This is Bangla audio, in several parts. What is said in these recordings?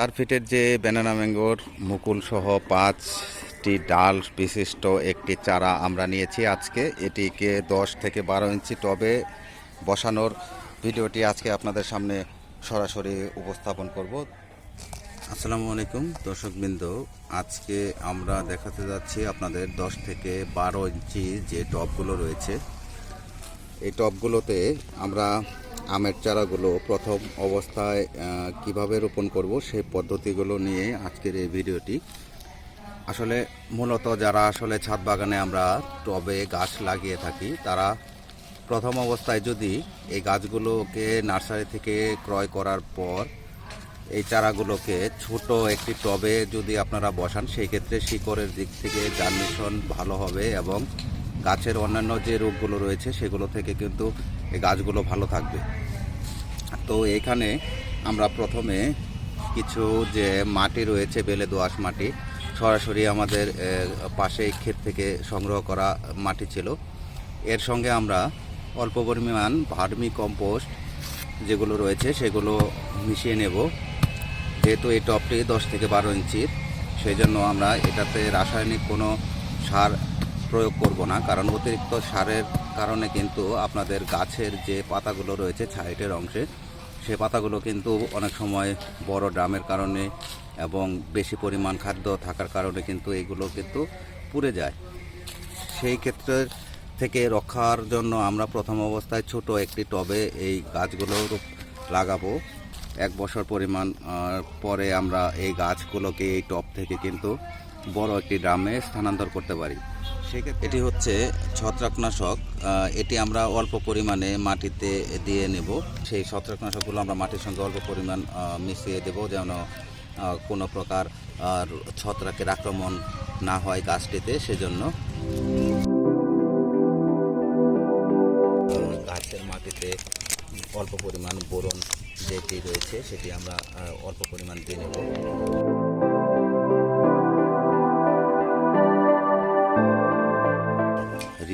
চার ফিটের যে ব্যানানা ম্যাঙ্গোর মুকুল সহ পাঁচটি ডাল বিশিষ্ট একটি চারা আমরা নিয়েছি আজকে। এটিকে দশ থেকে বারো ইঞ্চি টবে বসানোর ভিডিওটি আজকে আপনাদের সামনে সরাসরি উপস্থাপন করব। আসসালামু আলাইকুম দর্শকবৃন্দ, আজকে আমরা দেখাতে যাচ্ছি আপনাদের দশ থেকে বারো ইঞ্চি যে টবগুলো রয়েছে। এই টবগুলোতে আমরা আমের চারাগুলো প্রথম অবস্থায় কীভাবে রোপণ করব সেই পদ্ধতিগুলো নিয়ে আজকের এই ভিডিওটি। আসলে মূলত যারা আসলে ছাদ বাগানে আমরা টবে গাছ লাগিয়ে থাকি, তারা প্রথম অবস্থায় যদি এই গাছগুলোকে নার্সারি থেকে ক্রয় করার পর এই চারাগুলোকে ছোট একটি টবে যদি আপনারা বসান, সেই ক্ষেত্রে শিকড়ের দিক থেকে জার্মিশন ভালো হবে এবং গাছের অন্যান্য যে রোগগুলো রয়েছে, সেগুলো থেকে কিন্তু এই গাছগুলো ভালো থাকবে। তো এখানে আমরা প্রথমে কিছু যে মাটি রয়েছে, বেলে দোআঁশ মাটি, সরাসরি আমাদের পাশে ক্ষেত থেকে সংগ্রহ করা মাটি ছিল। এর সঙ্গে আমরা অল্প পরিমাণ ভার্মি কম্পোস্ট যেগুলো রয়েছে, সেগুলো মিশিয়ে নেব। যেহেতু এই টপটি দশ থেকে বারো ইঞ্চির, সেই জন্য আমরা এটাতে রাসায়নিক কোনো সার প্রয়োগ করব না, কারণ অতিরিক্ত সারের কারণে কিন্তু আপনাদের গাছের যে পাতাগুলো রয়েছে সাইডের অংশে, সে পাতাগুলো কিন্তু অনেক সময় বড় ড্রামের কারণে এবং বেশি পরিমাণ খাদ্য থাকার কারণে কিন্তু এগুলো কিন্তু পুড়ে যায়। সেই ক্ষেত্রে থেকে রক্ষার জন্য আমরা প্রথম অবস্থায় ছোট একটি টবে এই গাছগুলো লাগাবো। এক বছর পরিমাণ পরে আমরা এই গাছগুলোকে এই টব থেকে কিন্তু বড় একটি ড্রামে স্থানান্তর করতে পারি। সেক্ষেত্রে এটি হচ্ছে ছত্রাকনাশক। এটি আমরা অল্প পরিমাণে মাটিতে দিয়ে নেব। সেই ছত্রাকনাশকগুলো আমরা মাটির সঙ্গে অল্প পরিমাণ মিশিয়ে দেব যেন কোনো প্রকার ছত্রাকের আক্রমণ না হয় গাছটিতে, সেজন্য। গাছের মাটিতে অল্প পরিমাণ বোরন যেটি রয়েছে, সেটি আমরা অল্প পরিমাণ দিয়ে নেব।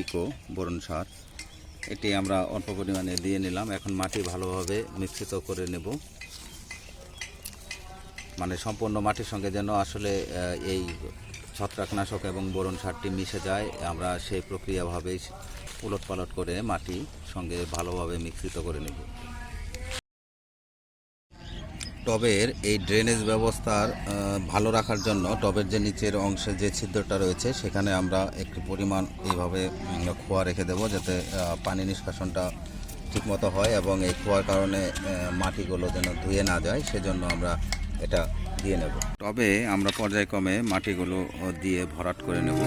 রিকো বোরন সার এটি আমরা অল্প পরিমাণে দিয়ে নিলাম। এখন মাটি ভালোভাবে মিশ্রিত করে নেব। মানে সম্পূর্ণ মাটির সঙ্গে যেন আসলে এই ছত্রাকনাশক এবং বোরন সারটি মিশে যায়, আমরা সেই প্রক্রিয়াভাবেই উলট পালট করে মাটি সঙ্গে ভালোভাবে মিশ্রিত করে নেব। টবের এই ড্রেনেজ ব্যবস্থার ভালো রাখার জন্য টবের যে নিচের অংশে যে ছিদ্রটা রয়েছে, সেখানে আমরা একটু পরিমাণ এইভাবে খোয়া রেখে দেবো যাতে পানি নিষ্কাশনটা ঠিকমতো হয় এবং এই খোয়ার কারণে মাটিগুলো যেন ধুয়ে না যায়, সেজন্য আমরা এটা দিয়ে নেব। টবে আমরা পর্যায়ক্রমে মাটিগুলো দিয়ে ভরাট করে নেব।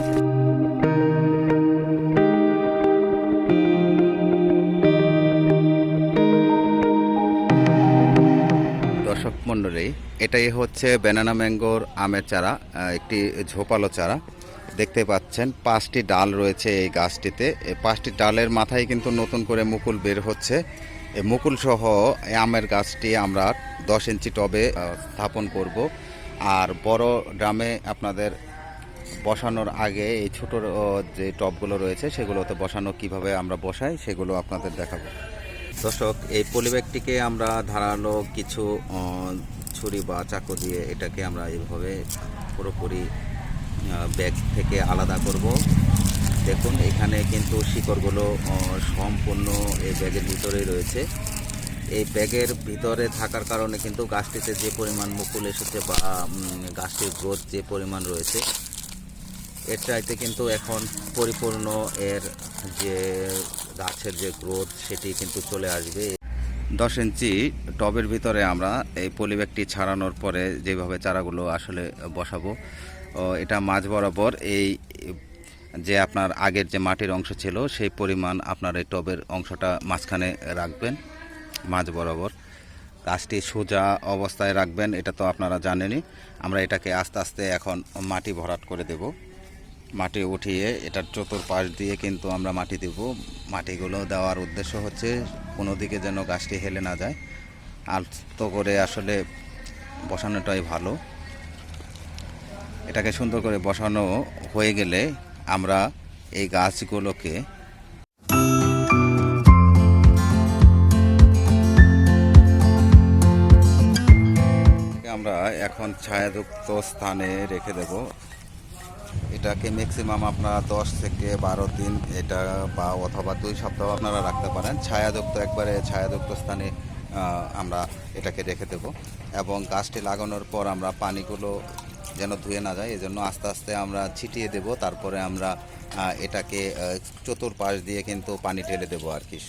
এটাই হচ্ছে ব্যানানা ম্যাঙ্গোর আমের চারা একটি ঝোপালো চারা। দেখতে পাচ্ছেন, পাঁচটি ডাল রয়েছে এই গাছটিতে। পাঁচটি ডালের মাথায় কিন্তু নতুন করে মুকুল বের হচ্ছে। মুকুল সহ এই আমের গাছটি আমরা দশ ইঞ্চি টবে স্থাপন করব। আর বড় ড্রামে আপনাদের বসানোর আগে এই ছোট যে টবগুলো রয়েছে, সেগুলোতে বসানো কীভাবে আমরা বসাই, সেগুলো আপনাদের দেখাবো। দর্শক, এই পলিব্যাগটিকে আমরা ধারালো কিছু ছুরি বা চাকু দিয়ে এটাকে আমরা এইভাবে পুরোপুরি ব্যাগ থেকে আলাদা করব। দেখুন, এখানে কিন্তু শিকড়গুলো সম্পূর্ণ এই ব্যাগের ভিতরেই রয়েছে। এই ব্যাগের ভিতরে থাকার কারণে কিন্তু গাছটিতে যে পরিমাণ মুকুল এসেছে বা গাছটির গ্রোথ যে পরিমাণ রয়েছে, এর চাইতে কিন্তু এখন পরিপূর্ণ এর যে গাছের যে গ্রোথ সেটি কিন্তু চলে আসবে। দশ ইঞ্চি টবের ভিতরে আমরা এই পলিব্যাগটি ছাড়ানোর পরে যেভাবে চারাগুলো আসলে বসাবো এটা মাঝ বরাবর এই যে আপনার আগের যে মাটির অংশ ছিল সেই পরিমাণ আপনার এই টবের অংশটা মাঝখানে রাখবেন, মাঝ বরাবর। গাছটি সোজা অবস্থায় রাখবেন, এটা তো আপনারা জানেনই। আমরা এটাকে আস্তে আস্তে এখন মাটি ভরাট করে দেব। মাটি উঠিয়ে এটার চতুর্পাশ দিয়ে কিন্তু আমরা মাটি দেব। মাটিগুলো দেওয়ার উদ্দেশ্য হচ্ছে কোনো দিকে যেন গাছটি হেলে না যায়। আলতো করে আসলে বসানোটাই ভালো। এটাকে সুন্দর করে বসানো হয়ে গেলে আমরা এই গাছগুলোকে আমরা এখন ছায়াযুক্ত স্থানে রেখে দেব। এটাকে ম্যাক্সিমাম আপনারা দশ থেকে বারো দিন এটা বা অথবা দুই সপ্তাহ আপনারা রাখতে পারেন। ছায়াযুক্ত একবারে ছায়াযুক্ত স্থানে আমরা এটাকে রেখে দেব। এবং গাছটি লাগানোর পর আমরা পানিগুলো যেন ধুয়ে না যায়, এজন্য আস্তে আস্তে আমরা ছিটিয়ে দেব। তারপরে আমরা এটাকে চতুর্পাশ দিয়ে কিন্তু পানি ঢেলে দেবো আর কি।